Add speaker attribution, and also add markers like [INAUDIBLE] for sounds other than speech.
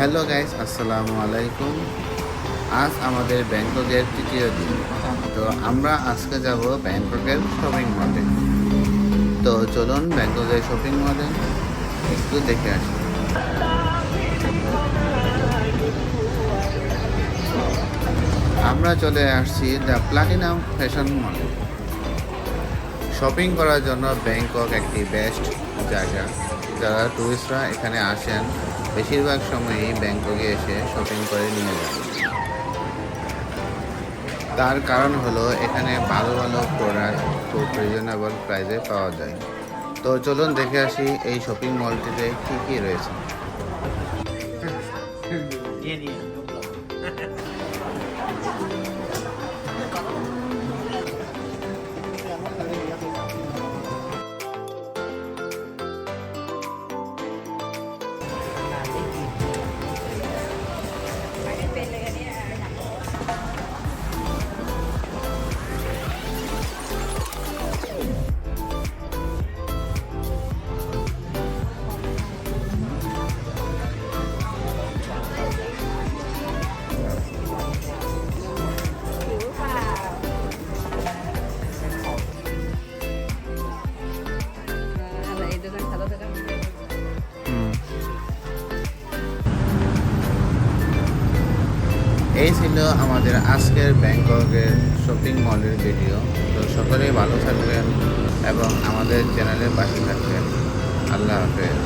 Speaker 1: Hello guys, আসসালামু আলাইকুম। আজ আমাদের ব্যাংককের তৃতীয় দিন। তো আমরা আজকে যাব ব্যাংককের শপিং মলে তো চলুন ব্যাংককের শপিং মলে একটু দেখে আসি। আমরা চলে আসছি দ্য প্লাটিনাম ফ্যাশন মলে। শপিং করার জন্য ব্যাংকক একটি বেস্ট জায়গা। যারা টুরিস্টরা এখানে আসেন বেশিরভাগ সময়ই ব্যাংককে এসে শপিং করে নিয়ে যান তার কারণ হলো এখানে ভালো ভালো প্রোডাক্ট খুব রিজনেবল প্রাইসে পাওয়া যায়। তো চলুন দেখে আসি এই শপিং মলটিতে কি কি রয়েছে। [LAUGHS] এই ছিল আমাদের আজকের ব্যাংককের শপিং মলের ভিডিও তো সকলেই ভালো থাকবেন এবং আমাদের চ্যানেলের পাশে থাকবেন। আল্লাহ হাফেজ।